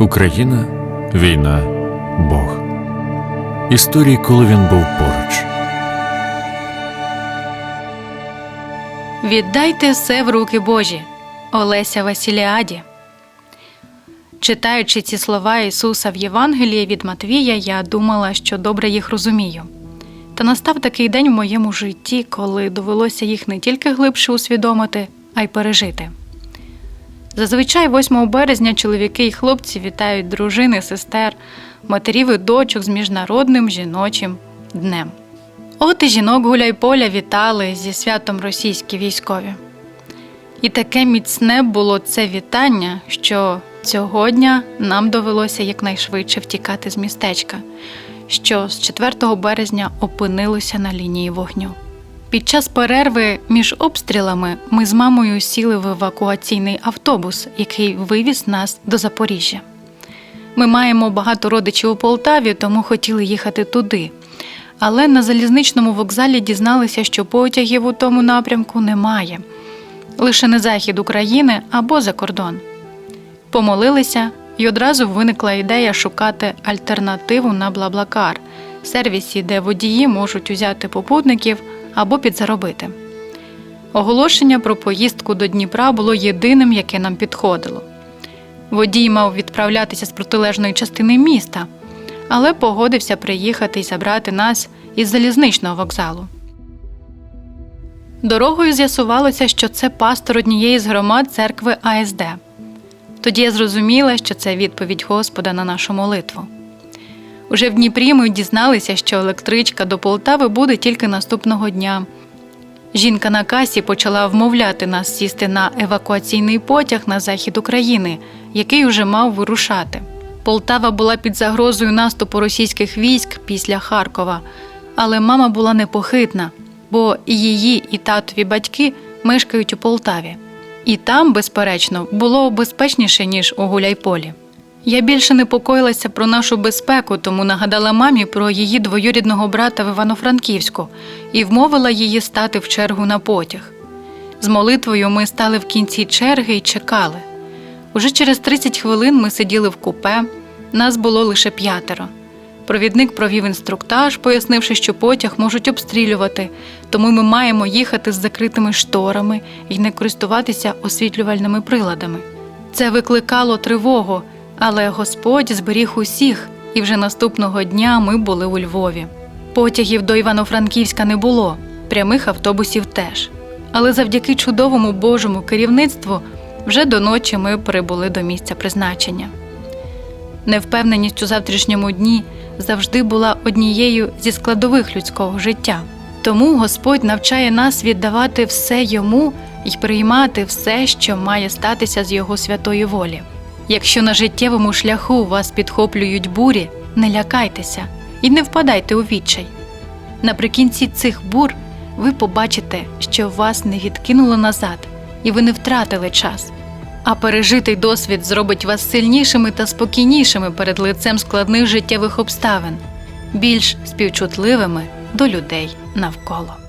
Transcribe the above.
Україна, війна, Бог. Історії, коли він був поруч. Віддайте все в руки Божі. Олеся Василіаді. Читаючи ці слова Ісуса в Євангелії від Матвія, я думала, що добре їх розумію. Та настав такий день в моєму житті, коли довелося їх не тільки глибше усвідомити, а й пережити. Зазвичай 8 березня чоловіки і хлопці вітають дружини, сестер, матерів і дочок з міжнародним жіночим днем. От і жінок гуляй-поля вітали зі святом російські військові. І таке міцне було це вітання, що цього дня нам довелося якнайшвидше втікати з містечка, що з 4 березня опинилося на лінії вогню. Під час перерви між обстрілами ми з мамою сіли в евакуаційний автобус, який вивіз нас до Запоріжжя. Ми маємо багато родичів у Полтаві, тому хотіли їхати туди. Але на залізничному вокзалі дізналися, що потягів у тому напрямку немає лише на захід України або за кордон. Помолилися, і одразу виникла ідея шукати альтернативу на Блаблакар, сервісі, де водії можуть узяти попутників або підзаробити. Оголошення про поїздку до Дніпра було єдиним, яке нам підходило. Водій мав відправлятися з протилежної частини міста, але погодився приїхати і забрати нас із залізничного вокзалу. Дорогою з'ясувалося, що це пастор однієї з громад церкви АСД. Тоді я зрозуміла, що це відповідь Господа на нашу молитву. Уже в Дніпрі ми дізналися, що електричка до Полтави буде тільки наступного дня. Жінка на касі почала вмовляти нас сісти на евакуаційний потяг на захід України, який уже мав вирушати. Полтава була під загрозою наступу російських військ після Харкова, але мама була непохитна, бо і її, і татові батьки мешкають у Полтаві. І там, безперечно, було безпечніше, ніж у Гуляйполі. Я більше непокоїлася про нашу безпеку, тому нагадала мамі про її двоюрідного брата в Івано-Франківську і вмовила її стати в чергу на потяг. З молитвою ми стали в кінці черги і чекали. Уже через 30 хвилин ми сиділи в купе, нас було лише п'ятеро. Провідник провів інструктаж, пояснивши, що потяг можуть обстрілювати, тому ми маємо їхати з закритими шторами і не користуватися освітлювальними приладами. Це викликало тривогу, але Господь зберіг усіх, і вже наступного дня ми були у Львові. Потягів до Івано-Франківська не було, прямих автобусів теж. Але завдяки чудовому Божому керівництву вже до ночі ми прибули до місця призначення. Невпевненість у завтрашньому дні завжди була однією зі складових людського життя. Тому Господь навчає нас віддавати все йому і приймати все, що має статися з його святої волі. Якщо на життєвому шляху вас підхоплюють бурі, не лякайтеся і не впадайте у відчай. Наприкінці цих бур ви побачите, що вас не відкинуло назад, і ви не втратили час. А пережитий досвід зробить вас сильнішими та спокійнішими перед лицем складних життєвих обставин, більш співчутливими до людей навколо.